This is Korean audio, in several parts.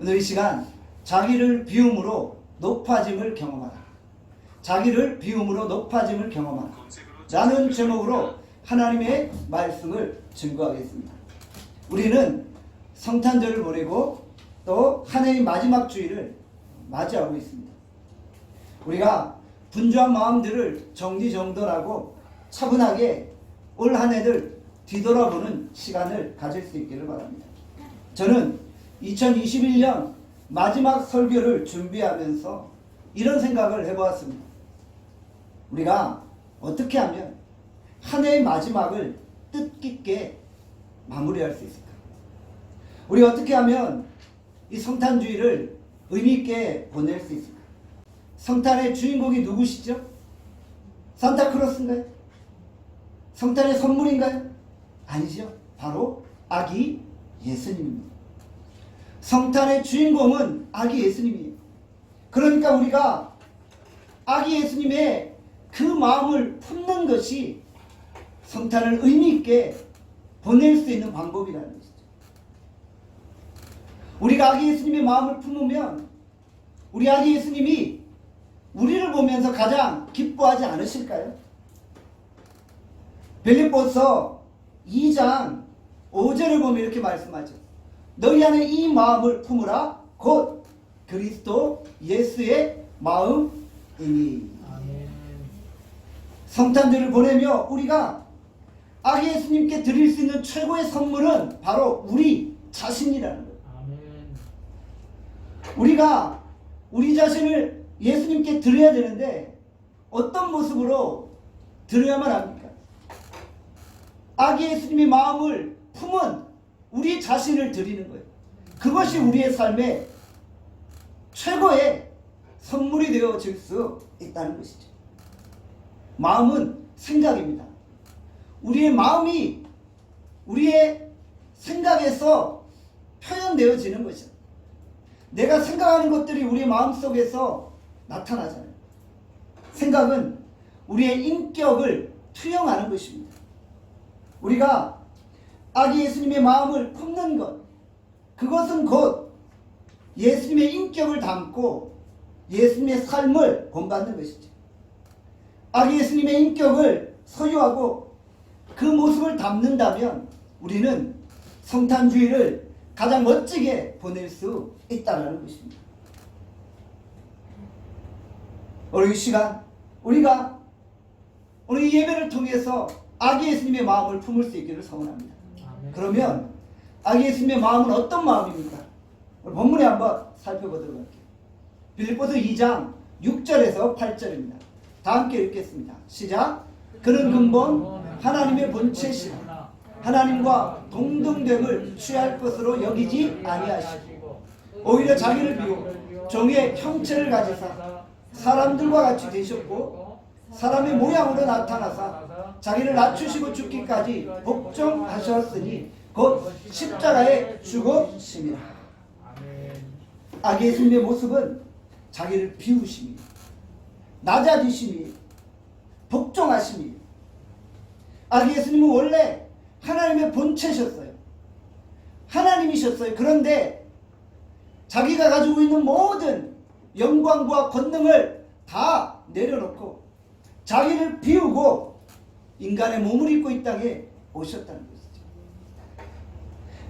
오늘 이 시간 자기를 비움으로 높아짐을 경험하라. 자기를 비움으로 높아짐을 경험하라. 라는 제목으로 하나님의 말씀을 증거하겠습니다. 우리는 성탄절을 보내고 또 한 해의 마지막 주일을 맞이하고 있습니다. 우리가 분주한 마음들을 정리정돈하고 차분하게 올 한 해를 뒤돌아보는 시간을 가질 수 있기를 바랍니다. 저는 2021년 마지막 설교를 준비하면서 이런 생각을 해보았습니다. 우리가 어떻게 하면 한 해의 마지막을 뜻깊게 마무리할 수 있을까? 우리 어떻게 하면 이 성탄주의를 의미있게 보낼 수 있을까? 성탄의 주인공이 누구시죠? 산타크로스인가요? 성탄의 선물인가요? 아니죠. 바로 아기 예수님입니다. 성탄의 주인공은 아기 예수님이에요. 그러니까 우리가 아기 예수님의 그 마음을 품는 것이 성탄을 의미 있게 보낼 수 있는 방법이라는 것이죠. 우리가 아기 예수님의 마음을 품으면 우리 아기 예수님이 우리를 보면서 가장 기뻐하지 않으실까요? 빌립보서 2장 5절을 보면 이렇게 말씀하죠. 너희 안에 이 마음을 품으라 곧 그리스도 예수의 마음이니. 성탄절을 보내며 우리가 아기 예수님께 드릴 수 있는 최고의 선물은 바로 우리 자신이라는 거예요. 우리가 우리 자신을 예수님께 드려야 되는데 어떤 모습으로 드려야만 합니까? 아기 예수님의 마음을 품은 우리 자신을 드리는 거예요. 그것이 우리의 삶의 최고의 선물이 되어질 수 있다는 것이죠. 마음은 생각입니다. 우리의 마음이 우리의 생각에서 표현되어지는 것이죠. 내가 생각하는 것들이 우리의 마음 속에서 나타나잖아요. 생각은 우리의 인격을 투영하는 것입니다. 우리가 아기 예수님의 마음을 품는 것, 그것은 곧 예수님의 인격을 담고 예수님의 삶을 본받는 것이죠. 아기 예수님의 인격을 소유하고 그 모습을 담는다면 우리는 성탄주의를 가장 멋지게 보낼 수 있다는 것입니다. 오늘 이 시간 우리가 오늘 이 예배를 통해서 아기 예수님의 마음을 품을 수 있기를 소원합니다. 그러면 아기 예수님의 마음은 어떤 마음입니까? 오늘 본문에 한번 살펴보도록 할게요. 빌립보서 2장 6절에서 8절입니다. 다 함께 읽겠습니다. 시작. 그는 근본 하나님의 본체시라 하나님과 동등됨을 취할 것으로 여기지 아니하시고 오히려 자기를 비워 종의 형체를 가지사 사람들과 같이 되셨고 사람의 모양으로 나타나사 자기를 낮추시고 죽기까지 복종하셨으니 곧 십자가에 죽으심이라. 아기 예수님의 모습은 자기를 비우심이 낮아지심이 복종하심이 아기 예수님은 원래 하나님의 본체셨어요. 하나님이셨어요. 그런데 자기가 가지고 있는 모든 영광과 권능을 다 내려놓고 자기를 비우고 인간의 몸을 입고 이 땅에 오셨다는 것이죠.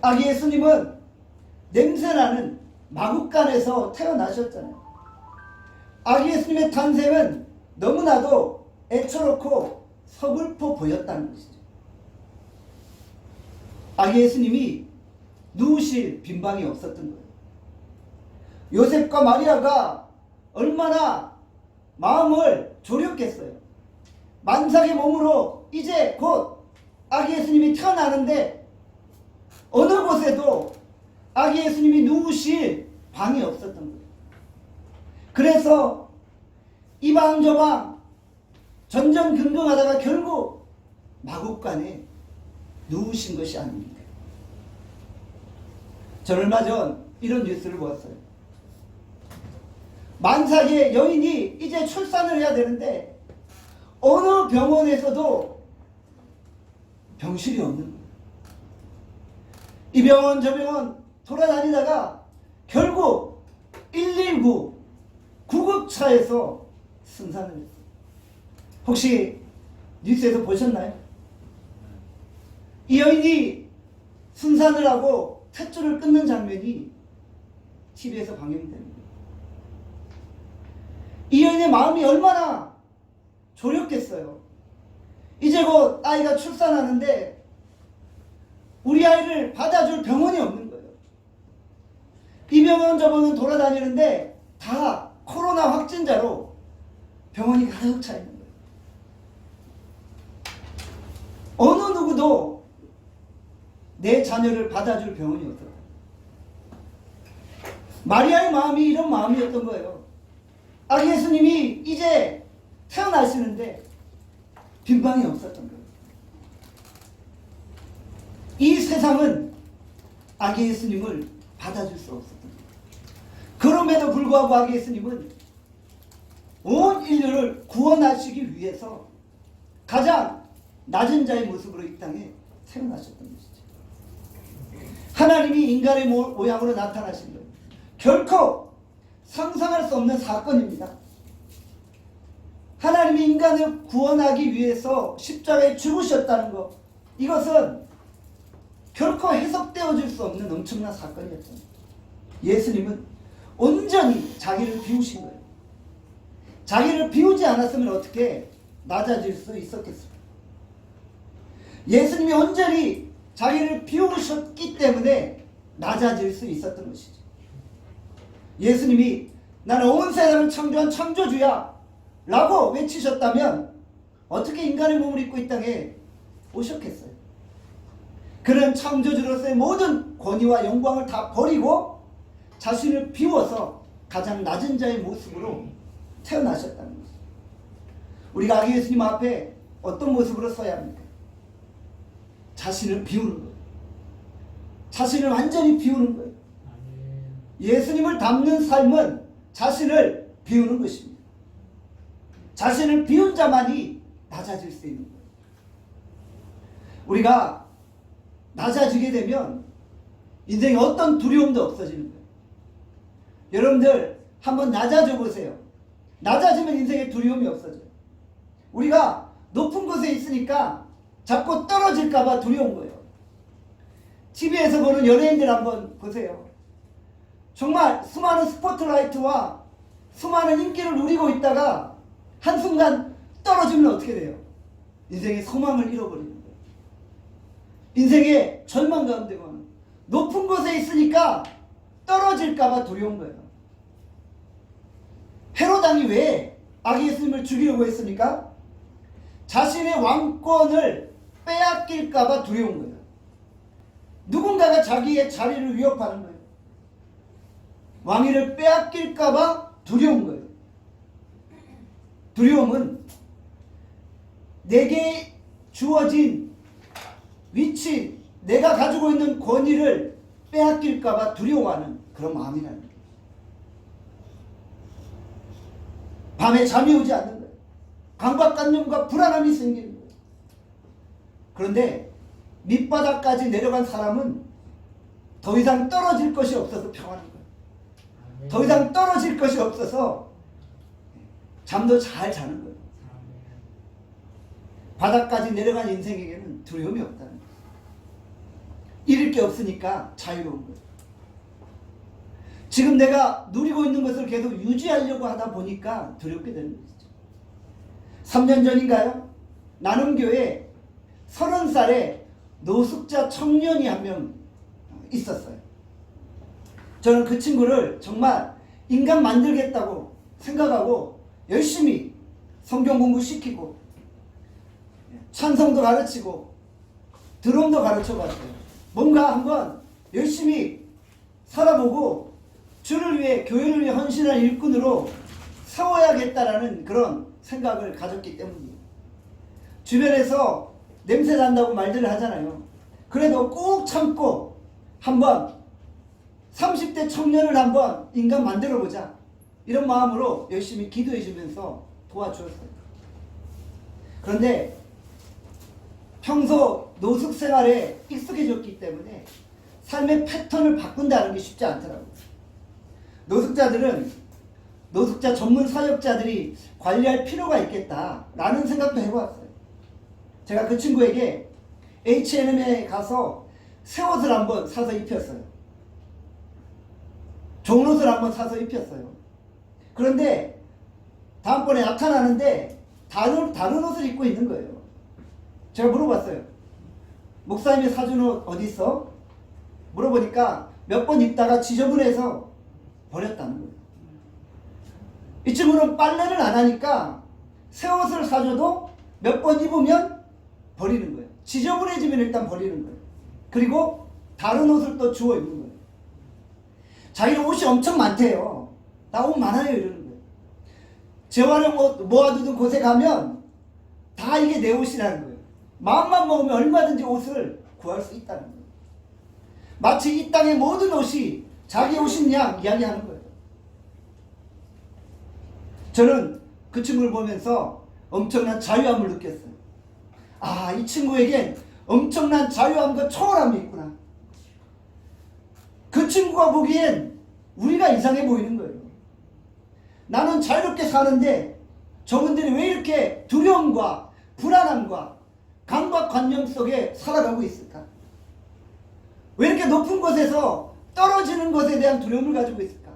아기 예수님은 냄새나는 마국간에서 태어나셨잖아요. 아기 예수님의 탄생은 너무나도 애처롭고 서글퍼 보였다는 것이죠. 아기 예수님이 누우실 빈방이 없었던 거예요. 요셉과 마리아가 얼마나 마음을 졸였겠어요. 만삭의 몸으로 이제 곧 아기 예수님이 태어나는데 어느 곳에도 아기 예수님이 누우실 방이 없었던 거예요. 그래서 이방저방 전전긍긍하다가 결국 마국간에 누우신 것이 아닙니까? 저 얼마 전 이런 뉴스를 보았어요. 만삭의 여인이 이제 출산을 해야 되는데 어느 병원에서도 병실이 없는 거예요. 이 병원 저 병원 돌아다니다가 결국 119 구급차에서 승산을 했어요. 혹시 뉴스에서 보셨나요? 이 여인이 순산을 하고 탯줄을 끊는 장면이 TV에서 방영됩니다. 이 여인의 마음이 얼마나 졸였겠어요. 이제 곧 아이가 출산하는데 우리 아이를 받아줄 병원이 없는 거예요. 이 병원 저 병원 돌아다니는데 다 코로나 확진자로 병원이 가득 차 있는 거예요. 어느 누구도 내 자녀를 받아줄 병원이 없어요. 마리아의 마음이 이런 마음이었던 거예요. 아기 예수님이 이제 태어나시는데 빈방이 없었던 거예요. 이 세상은 아기 예수님을 받아줄 수 없었던 거예요. 그럼에도 불구하고 아기 예수님은 온 인류를 구원하시기 위해서 가장 낮은 자의 모습으로 이 땅에 태어나셨던 것이죠. 하나님이 인간의 모- 모양으로 나타나신 거예요. 결코 상상할 수 없는 사건입니다. 하나님이 인간을 구원하기 위해서 십자가에 죽으셨다는 것, 이것은 결코 해석되어질 수 없는 엄청난 사건이었죠. 예수님은 온전히 자기를 비우신 거예요. 자기를 비우지 않았으면 어떻게 낮아질 수 있었겠습니까? 예수님이 온전히 자기를 비우셨기 때문에 낮아질 수 있었던 것이죠. 예수님이 나는 온 세상을 창조한 창조주야 라고 외치셨다면 어떻게 인간의 몸을 입고 이 땅에 오셨겠어요? 그는 창조주로서의 모든 권위와 영광을 다 버리고 자신을 비워서 가장 낮은 자의 모습으로 태어나셨다는 것이죠. 우리가 아기 예수님 앞에 어떤 모습으로 서야 합니까? 자신을 비우는 거예요. 자신을 완전히 비우는 거예요. 예수님을 닮는 삶은 자신을 비우는 것입니다. 자신을 비운 자만이 낮아질 수 있는 거예요. 우리가 낮아지게 되면 인생에 어떤 두려움도 없어지는 거예요. 여러분들 한번 낮아져 보세요. 낮아지면 인생에 두려움이 없어져요. 우리가 높은 곳에 있으니까 자꾸 떨어질까봐 두려운 거예요. TV에서 보는 연예인들 한번 보세요. 정말 수많은 스포트라이트와 수많은 인기를 누리고 있다가 한순간 떨어지면 어떻게 돼요? 인생의 소망을 잃어버리는 거예요. 인생의 절망 가운데 가는 높은 곳에 있으니까 떨어질까봐 두려운 거예요. 헤로당이 왜 아기 예수님을 죽이려고 했습니까? 자신의 왕권을 빼앗길까봐 두려운 거예요. 누군가가 자기의 자리를 위협하는 거예요. 왕위를 빼앗길까봐 두려운 거예요. 두려움은 내게 주어진 위치, 내가 가지고 있는 권위를 빼앗길까봐 두려워하는 그런 마음이라는 거예요. 밤에 잠이 오지 않는 거예요. 강박관념과 불안함이 생기는 거예요. 그런데 밑바닥까지 내려간 사람은 더 이상 떨어질 것이 없어서 평안한 거예요. 더 이상 떨어질 것이 없어서 잠도 잘 자는 거예요. 바닥까지 내려간 인생에게는 두려움이 없다는 거예요. 잃을 게 없으니까 자유로운 거예요. 지금 내가 누리고 있는 것을 계속 유지하려고 하다 보니까 두렵게 되는 것이죠. 3년 전인가요? 나눔교회 30살에 노숙자 청년이 한 명 있었어요. 저는 그 친구를 정말 인간 만들겠다고 생각하고 열심히 성경 공부 시키고 찬성도 가르치고 드럼도 가르쳐 봤어요. 뭔가 한번 열심히 살아보고 주를 위해 교회를 위해 헌신할 일꾼으로 세워야겠다라는 그런 생각을 가졌기 때문이에요. 주변에서 냄새 난다고 말들을 하잖아요. 그래도 꼭 참고 한번 30대 청년을 한번 인간 만들어 보자. 이런 마음으로 열심히 기도해 주면서 도와주었어요. 그런데 평소 노숙 생활에 익숙해졌기 때문에 삶의 패턴을 바꾼다는 게 쉽지 않더라고요. 노숙자들은 노숙자 전문 사역자들이 관리할 필요가 있겠다라는 생각도 해보았어요. 제가 그 친구에게 H&M에 가서 새 옷을 한번 사서 입혔어요. 좋은 옷을 한번 사서 입혔어요. 그런데 다음번에 나타나는데 다른 다른 옷을 입고 있는 거예요. 제가 물어봤어요. 목사님이 사준 옷 어디 있어? 물어보니까 몇 번 입다가 지저분해서 버렸다는 거예요. 이 친구는 빨래를 안 하니까 새 옷을 사줘도 몇 번 입으면 버리는 거예요. 지저분해지면 일단 버리는 거예요. 그리고 다른 옷을 또 주워 입는 거예요. 자기는 옷이 엄청 많대요. 나옷 많아요 이러는 거예요. 재활용 옷 모아두던 곳에 가면 다 이게 내 옷이라는 거예요. 마음만 먹으면 얼마든지 옷을 구할 수 있다는 거예요. 마치 이 땅의 모든 옷이 자기 옷인 양 이야기하는 거예요. 저는 그 친구를 보면서 엄청난 자유함을 느꼈어요. 아, 이 친구에겐 엄청난 자유함과 초월함이 있구나. 그 친구가 보기엔 우리가 이상해 보이는. 나는 자유롭게 사는데 저분들이 왜 이렇게 두려움과 불안함과 강박관념 속에 살아가고 있을까? 왜 이렇게 높은 곳에서 떨어지는 것에 대한 두려움을 가지고 있을까?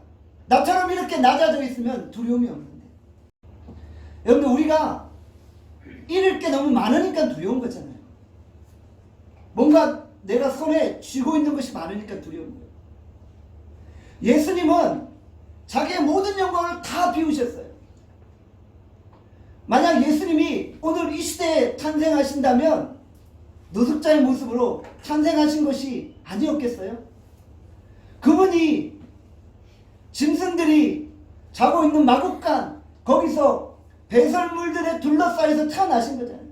나처럼 이렇게 낮아져 있으면 두려움이 없는데. 여러분들 우리가 잃을 게 너무 많으니까 두려운 거잖아요. 뭔가 내가 손에 쥐고 있는 것이 많으니까 두려운 거예요. 예수님은 자기의 모든 영광을 다 비우셨어요. 만약 예수님이 오늘 이 시대에 탄생하신다면 노숙자의 모습으로 탄생하신 것이 아니었겠어요? 그분이 짐승들이 자고 있는 마국간 거기서 배설물들에 둘러싸여서 태어나신 거잖아요.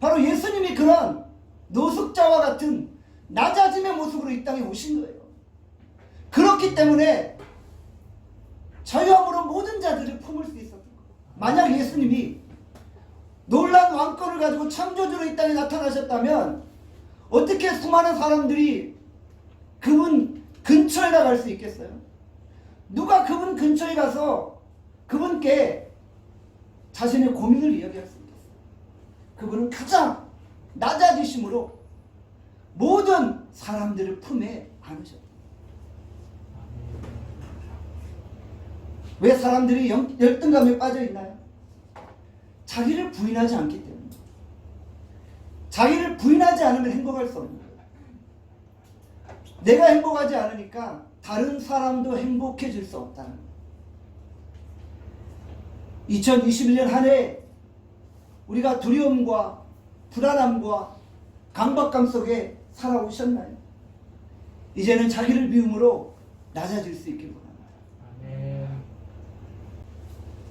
바로 예수님이 그런 노숙자와 같은 낮아짐의 모습으로 이 땅에 오신 거예요. 그렇기 때문에 자유함으로 모든 자들을 품을 수 있었던 거예요. 만약 예수님이 놀란 왕권을 가지고 창조주로 이 땅에 나타나셨다면 어떻게 수많은 사람들이 그분 근처에 나갈 수 있겠어요? 누가 그분 근처에 가서 그분께 자신의 고민을 이야기할 수 있겠어요? 그분은 가장 낮아지심으로 모든 사람들을 품에 안으셨다. 왜 사람들이 영- 열등감에 빠져 있나요? 자기를 부인하지 않기 때문에. 자기를 부인하지 않으면 행복할 수 없는 거예요. 내가 행복하지 않으니까 다른 사람도 행복해질 수 없다는 거예요. 2021년 한 해 우리가 두려움과 불안함과 강박감 속에 살아오셨나요? 이제는 자기를 비움으로 낮아질 수 있기를. 아멘.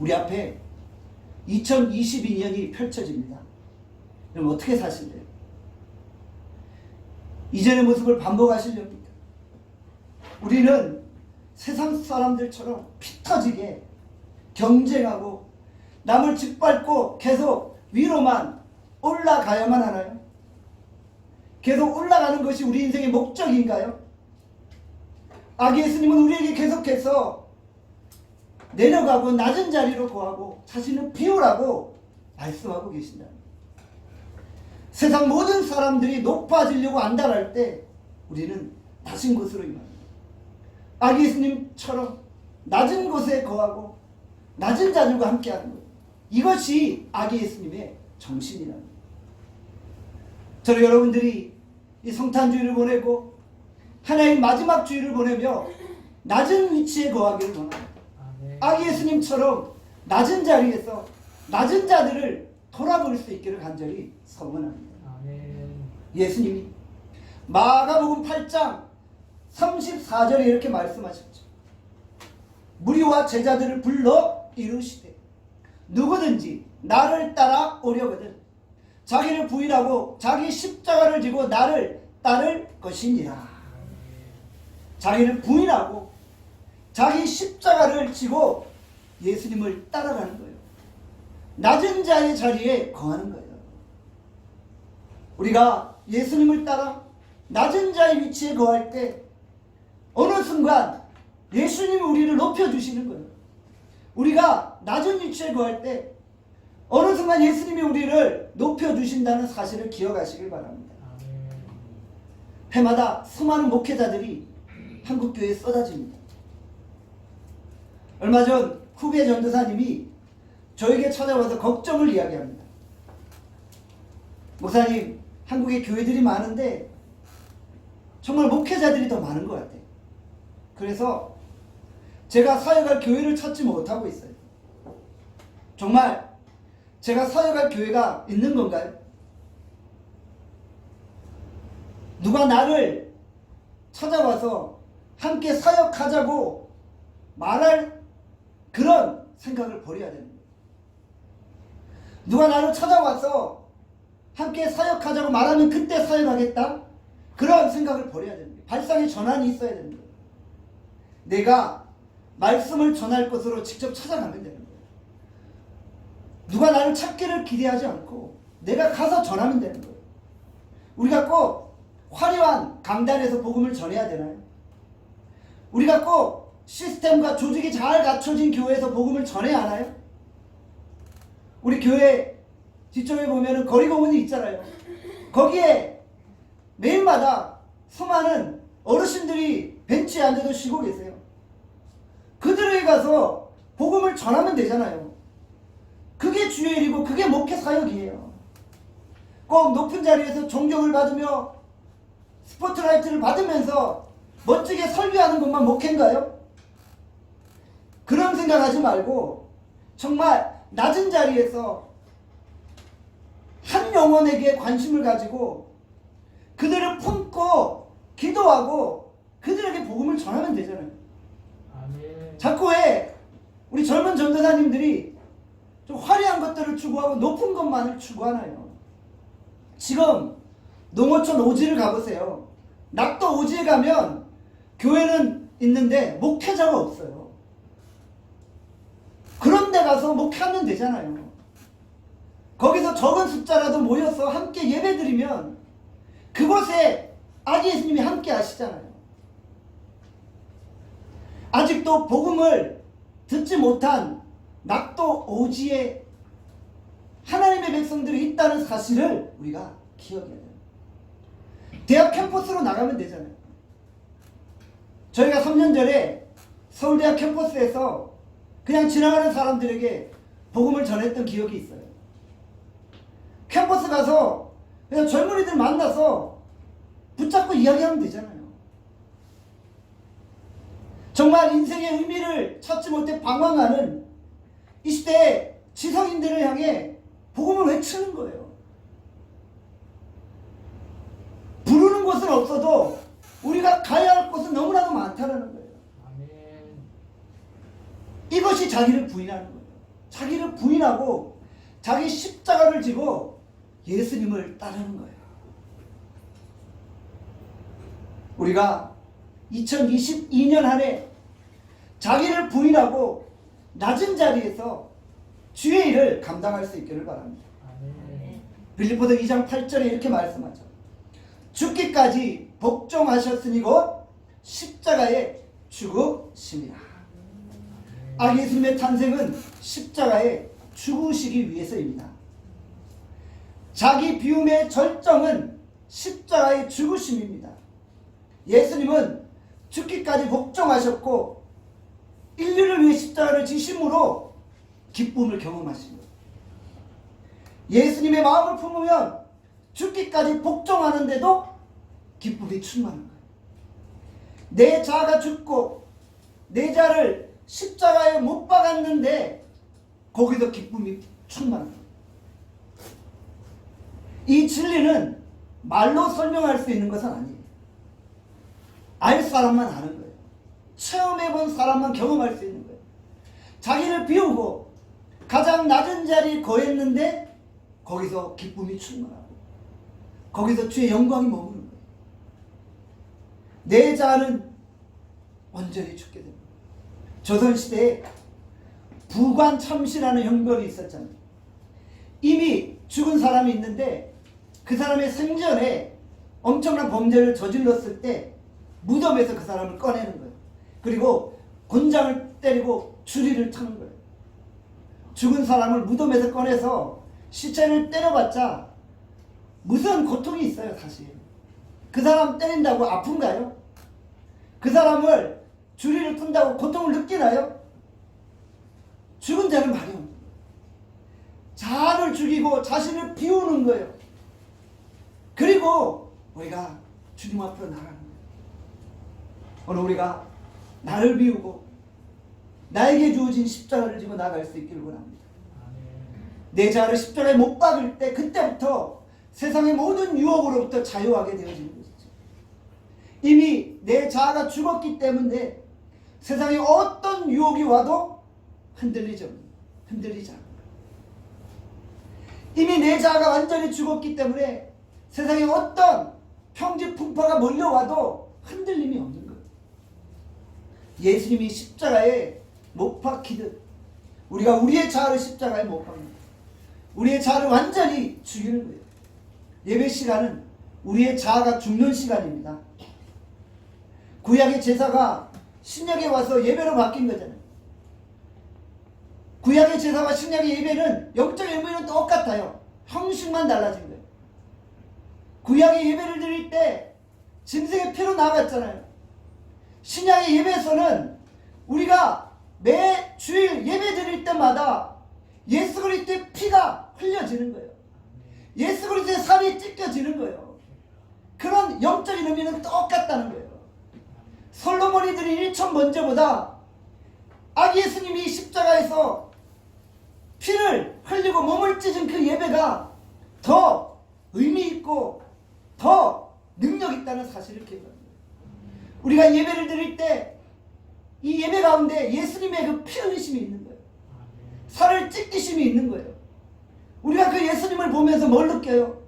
우리 앞에 2022년이 펼쳐집니다. 그럼 어떻게 사실래요? 이전의 모습을 반복하시렵니까? 우리는 세상 사람들처럼 피 터지게 경쟁하고 남을 짓밟고 계속 위로만 올라가야만 하나요? 계속 올라가는 것이 우리 인생의 목적인가요? 아기 예수님은 우리에게 계속해서 내려가고 낮은 자리로 거하고 자신을 비우라고 말씀하고 계신다. 세상 모든 사람들이 높아지려고 안달할 때 우리는 낮은 곳으로 임합니다. 아기 예수님처럼 낮은 곳에 거하고 낮은 자들과 함께하는 것. 이것이 아기 예수님의 정신이라는 것. 저는 여러분들이 이 성탄주의를 보내고 하나의 마지막 주의를 보내며 낮은 위치에 거하기를 원합니다. 아기 예수님처럼 낮은 자리에서 낮은 자들을 돌아볼 수 있기를 간절히 소원합니다. 아멘. 예수님이 마가복음 8장 34절에 이렇게 말씀하셨죠. 무리와 제자들을 불러 이루시되 누구든지 나를 따라 오려거든 자기를 부인하고 자기 십자가를 지고 나를 따를 것이니라. 자기를 부인하고 자기 십자가를 지고 예수님을 따라가는 거예요. 낮은 자의 자리에 거하는 거예요. 우리가 예수님을 따라 낮은 자의 위치에 거할 때 어느 순간 예수님이 우리를 높여주시는 거예요. 우리가 낮은 위치에 거할 때 어느 순간 예수님이 우리를 높여주신다는 사실을 기억하시길 바랍니다. 해마다 수많은 목회자들이 한국교회에 쏟아집니다. 얼마 전 후배 전도사님이 저에게 찾아와서 걱정을 이야기합니다. 목사님, 한국에 교회들이 많은데 정말 목회자들이 더 많은 것 같아요. 그래서 제가 사역할 교회를 찾지 못하고 있어요. 정말 제가 사역할 교회가 있는 건가요? 누가 나를 찾아와서 함께 사역하자고 말할 그런 생각을 버려야 되는 거예요. 누가 나를 찾아와서 함께 사역하자고 말하면 그때 사역하겠다? 그런 생각을 버려야 되는 거예요. 발상의 전환이 있어야 되는 거예요. 내가 말씀을 전할 것으로 직접 찾아가면 되는 거예요. 누가 나를 찾기를 기대하지 않고 내가 가서 전하면 되는 거예요. 우리가 꼭 화려한 강단에서 복음을 전해야 되나요? 우리가 꼭 시스템과 조직이 잘 갖춰진 교회에서 복음을 전해야 하나요? 우리 교회 뒤쪽에 보면은 거리 공원이 있잖아요. 거기에 매일마다 수많은 어르신들이 벤치에 앉아서 쉬고 계세요. 그들에게 가서 복음을 전하면 되잖아요. 그게 주의 일이고 그게 목회 사역이에요. 꼭 높은 자리에서 존경을 받으며 스포트라이트를 받으면서 멋지게 설교하는 것만 목회인가요? 그런 생각하지 말고 정말 낮은 자리에서 한 영혼에게 관심을 가지고 그들을 품고 기도하고 그들에게 복음을 전하면 되잖아요. 아멘. 자꾸 왜 우리 젊은 전도사님들이 좀 화려한 것들을 추구하고 높은 것만을 추구하나요? 지금 농어촌 오지를 가보세요. 낙도 오지에 가면 교회는 있는데 목회자가 없어요. 그런 데 가서 목회하면 되잖아요. 거기서 적은 숫자라도 모여서 함께 예배 드리면 그곳에 아기 예수님이 함께 하시잖아요. 아직도 복음을 듣지 못한 낙도 오지에 하나님의 백성들이 있다는 사실을 우리가 기억해야 돼요. 대학 캠퍼스로 나가면 되잖아요. 저희가 3년 전에 서울대학 캠퍼스에서 그냥 지나가는 사람들에게 복음을 전했던 기억이 있어요. 캠퍼스 가서 그냥 젊은이들 만나서 붙잡고 이야기하면 되잖아요. 정말 인생의 의미를 찾지 못해 방황하는 이 시대의 지성인들을 향해 복음을 외치는 거예요. 부르는 곳은 없어도 우리가 가야 할 곳은 너무나도 많다는 거예요. 이것이 자기를 부인하는 거예요. 자기를 부인하고 자기 십자가를 지고 예수님을 따르는 거예요. 우리가 2022년 한 해 자기를 부인하고 낮은 자리에서 주의 일을 감당할 수 있기를 바랍니다. 아멘. 빌리포서 2장 8절에 이렇게 말씀하죠. 죽기까지 복종하셨으니 곧 십자가에 죽으심이라. 아 예수님의 탄생은 십자가에 죽으시기 위해서입니다. 자기 비움의 절정은 십자가의 죽으심입니다. 예수님은 죽기까지 복종하셨고 인류를 위해 십자가를 지심으로 기쁨을 경험하십니다. 예수님의 마음을 품으면 죽기까지 복종하는데도 기쁨이 충만한 거예요. 내 자아가 죽고 내 자를 십자가에 못 박았는데 거기서 기쁨이 거예요. 이 진리는 말로 설명할 수 있는 것은 아니에요. 알 사람만 아는 거예요. 체험해 본 사람만 경험할 수 있는 거예요. 자기를 비우고 가장 낮은 자리에 거했는데 거기서 기쁨이 충만하고 거기서 주의 영광이 머무는 거예요. 내 자아는 완전히 죽게 됩니다. 조선시대에 부관 참시라는 형벌이 있었잖아요. 이미 죽은 사람이 있는데 그 사람의 생전에 엄청난 범죄를 저질렀을 때 무덤에서 그 사람을 꺼내는 거예요. 그리고 곤장을 때리고 주리를 타는 거예요. 죽은 사람을 무덤에서 꺼내서 시체를 때려봤자 무슨 고통이 있어요, 사실. 그 사람 때린다고 아픈가요? 그 사람을 주리를 푼다고 고통을 느끼나요? 죽은 자는 말이 없는 거예요. 자를 죽이고 자신을 비우는 거예요. 그리고 우리가 주님 앞으로 나가는 거예요. 오늘 우리가 나를 비우고 나에게 주어진 십자가를 지고 나갈 수 있기를 원합니다. 내 자아를 십자가에 못 박을 때 그때부터 세상의 모든 유혹으로부터 자유하게 되어지는 것이죠. 이미 내 자아가 죽었기 때문에 세상에 어떤 유혹이 와도 흔들리지 흔들리지 않는 거예요. 이미 내 자아가 완전히 죽었기 때문에 세상에 어떤 평지 풍파가 몰려와도 흔들림이 없는 거예요. 예수님이 십자가에 못 박히듯 우리가 우리의 자아를 십자가에 못 박는 우리의 자아를 완전히 죽이는 거예요. 예배 시간은 우리의 자아가 죽는 시간입니다. 구약의 제사가 신약에 와서 예배로 바뀐 거잖아요. 구약의 제사와 신약의 예배는 영적 의미는 똑같아요. 형식만 달라진 거예요. 구약의 예배를 드릴 때 짐승의 피로 나갔잖아요. 신약의 예배에서는 우리가 매 주일 예배 드릴 때마다 예수 그리스도의 피가 흘려지는 거예요. 예수 그리스도의 살이 찢겨지는 거예요. 그런 영적인 의미는 똑같다는 거예요. 솔로몬이 드린 일천 번제보다 아기 예수님이 십자가에서 피를 흘리고 몸을 찢은 그 예배가 더 의미 있고 더 능력 있다는 사실을 기억합니다. 우리가 예배를 드릴 때 이 예배 가운데 예수님의 그 피 흘리심이 있는 거예요. 살을 찢기심이 있는 거예요. 우리가 그 예수님을 보면서 뭘 느껴요?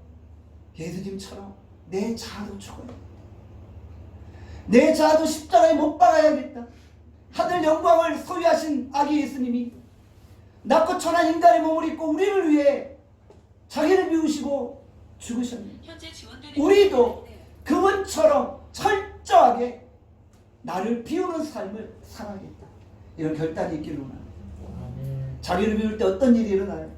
예수님처럼 내 자아도 죽어요. 내 자아도 십자가에 못 박아야겠다. 하늘 영광을 소유하신 아기 예수님이 낮고 천한 인간의 몸을 입고 우리를 위해 자기를 비우시고 죽으셨네. 현재 지원되는 우리도 그분처럼 철저하게 나를 비우는 삶을 살아야겠다. 이런 결단이 있기를 원합니다. 자기를 비울 때 어떤 일이 일어나요?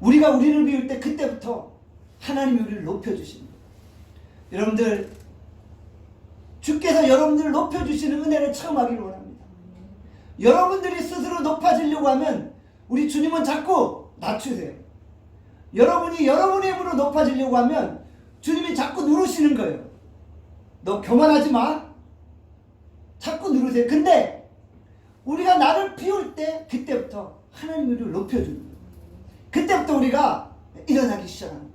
우리가 우리를 비울 때 그때부터 하나님이 우리를 높여주십니다. 여러분들 주께서 여러분들을 높여주시는 은혜를 처음 하기를 원합니다. 여러분들이 스스로 높아지려고 하면 우리 주님은 자꾸 낮추세요. 여러분이 여러분의 힘으로 높아지려고 하면 주님이 자꾸 누르시는 거예요. 너 교만하지 마. 자꾸 누르세요. 근데 우리가 나를 비울 때 그때부터 우리를 높여주는 거예요. 그때부터 우리가 일어나기 거예요.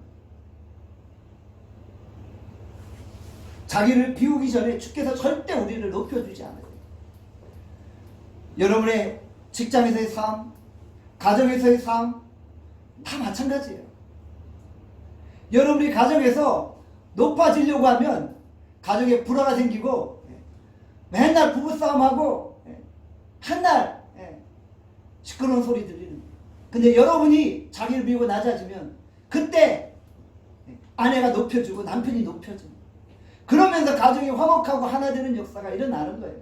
자기를 비우기 전에 주께서 절대 우리를 높여주지 않아요. 여러분의 직장에서의 삶, 가정에서의 삶, 다 마찬가지예요. 여러분이 가정에서 높아지려고 하면 가정에 불화가 생기고 예, 맨날 부부싸움하고 예, 한날 예, 시끄러운 소리 들리는. 근데 여러분이 자기를 비우고 낮아지면 그때 예, 아내가 높여주고 남편이 높여줘. 그러면서 가정이 화목하고 하나 되는 역사가 일어나는 거예요.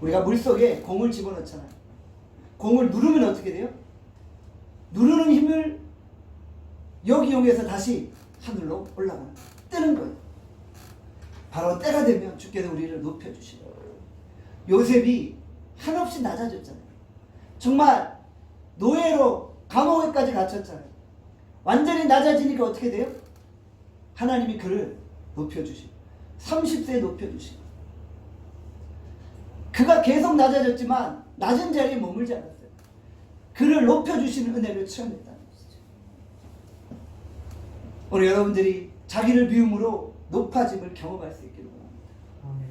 우리가 물속에 공을 집어넣잖아요. 공을 누르면 어떻게 돼요? 누르는 힘을 여기 이용해서 다시 하늘로 올라가는. 뜨는 거예요. 바로 때가 되면 주께서 우리를 높여주시는 거예요. 요셉이 한없이 낮아졌잖아요. 정말 노예로 감옥에까지 갇혔잖아요. 완전히 낮아지니까 어떻게 돼요? 하나님이 그를 높여주시고 30세에 높여주시고 그가 계속 낮아졌지만 낮은 자리에 머물지 않았어요. 그를 높여주시는 은혜를 체험했다는 것이죠. 오늘 여러분들이 자기를 비움으로 높아짐을 경험할 수 있기를 원합니다.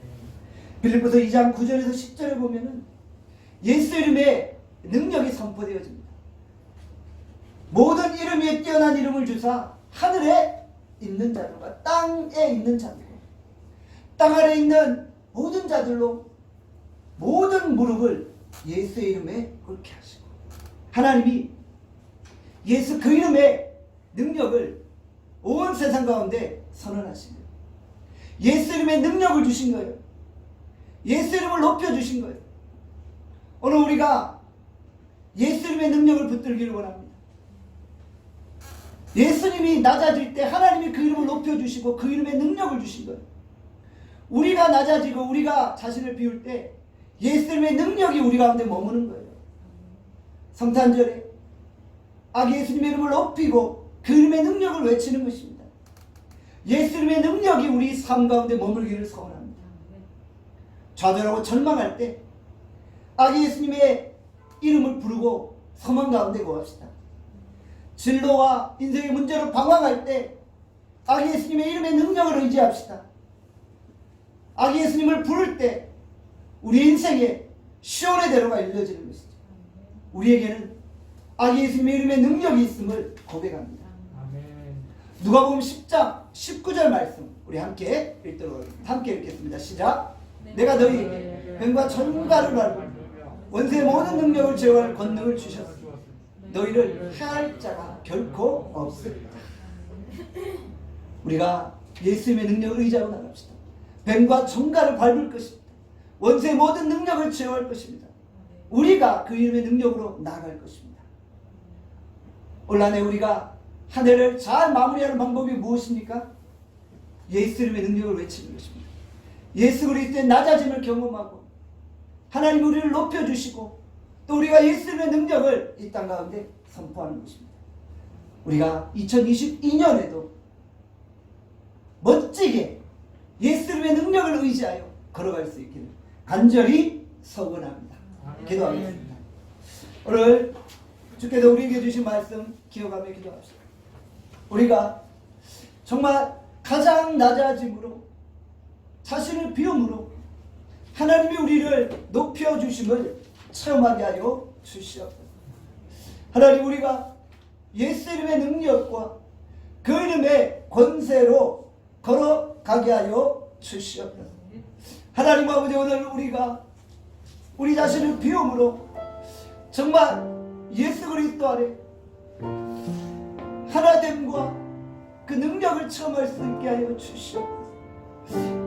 빌립보서 2장 9절에서 10절을 보면은 예수 이름의 능력이 선포되어집니다. 모든 이름 위에 뛰어난 이름을 주사 하늘에 있는 자들과 땅에 있는 자들, 땅 아래 있는 모든 자들로 모든 무릎을 예수의 이름에 꿇게 하시고 하나님이 예수 그 이름의 능력을 온 세상 가운데 선언하시며 예수 이름의 능력을 주신 거예요. 예수 이름을 높여 주신 거예요. 오늘 우리가 예수 이름의 능력을 붙들기를 원합니다. 예수님이 낮아질 때 하나님이 그 이름을 높여주시고 그 이름의 능력을 주신 거예요. 우리가 낮아지고 우리가 자신을 비울 때 예수님의 능력이 우리 가운데 머무는 거예요. 성탄절에 아기 예수님의 이름을 높이고 그 이름의 능력을 외치는 것입니다. 예수님의 능력이 우리 삶 가운데 머물기를 소원합니다. 좌절하고 절망할 때 아기 예수님의 이름을 부르고 소망 가운데 거합시다. 진로와 인생의 문제로 방황할 때 아기 예수님의 이름의 능력을 의지합시다. 아기 예수님을 부를 때 우리 인생에 시온의 대로가 열려지는 것이죠. 우리에게는 아기 예수님의 이름의 능력이 있음을 고백합니다. 아멘. 누가복음 10장 19절 말씀 우리 함께 읽도록 하겠습니다. 함께 읽겠습니다. 시작. 내가 너희에게 뱀과 전가를 알고 원수의 모든 능력을 제어할 권능을 주셨으니 너희를 해할 자가 결코 없습니다. 우리가 예수님의 능력을 의지하고 나갑시다. 뱀과 정가를 밟을 것입니다. 원수의 모든 능력을 제어할 것입니다. 우리가 그 이름의 능력으로 나아갈 것입니다. 올 한해 우리가 한 해를 잘 마무리하는 방법이 무엇입니까? 예수 이름의 능력을 외치는 것입니다. 예수 그리스도의 낮아짐을 경험하고 하나님 우리를 높여주시고 또 우리가 예수 이름의 능력을 이 땅 가운데 선포하는 것입니다. 우리가 2022년에도 멋지게 예수 이름의 능력을 의지하여 걸어갈 수 있기를 간절히 서원합니다. 기도하겠습니다. 오늘 주께서 우리에게 주신 말씀 기억하며 기도합시다. 우리가 정말 가장 낮아짐으로 자신을 비움으로 하나님이 우리를 높여 주심을 체험하게 하여 주시옵소서. 하나님 우리가 예수 이름의 능력과 그 이름의 권세로 걸어가게 하여 주시옵소서. 하나님 아버지 오늘 우리가 우리 자신을 비움으로 정말 예수 그리스도 아래 하나됨과 그 능력을 체험할 수 있게 하여 주시옵소서.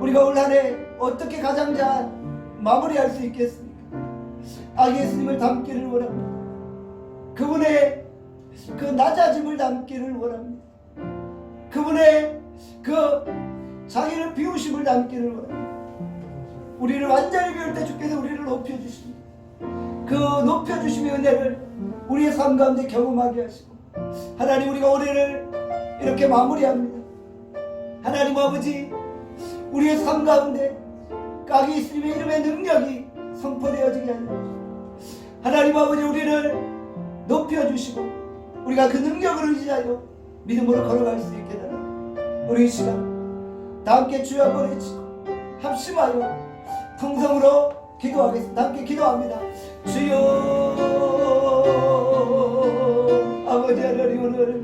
우리가 올 한해 어떻게 가장 잘 마무리할 수 있겠습니까? 아 예수님을 닮기를 원합니다. 그분의 그 낮아짐을 닮기를 원합니다. 그분의 그 자기를 비우심을 닮기를 원합니다. 우리를 완전히 비울 때 주께서 우리를 높여주십니다. 그 높여주심의 은혜를 우리의 삶 가운데 경험하게 하시고 하나님 우리가 올해를 이렇게 마무리합니다. 하나님 아버지 우리의 삶 가운데 까기 예수님의 이름의 능력이 선포되어지게 하여 주시옵소서. 하나님 아버지 우리를 높여주시고 우리가 그 능력을 의지하여 믿음으로 걸어갈 수 있게 되라 우리 이 시간 다 함께 주여 외치고 합심하여 통성으로 기도하겠습니다. 함께 기도합니다. 주여 아버지 하나님 오늘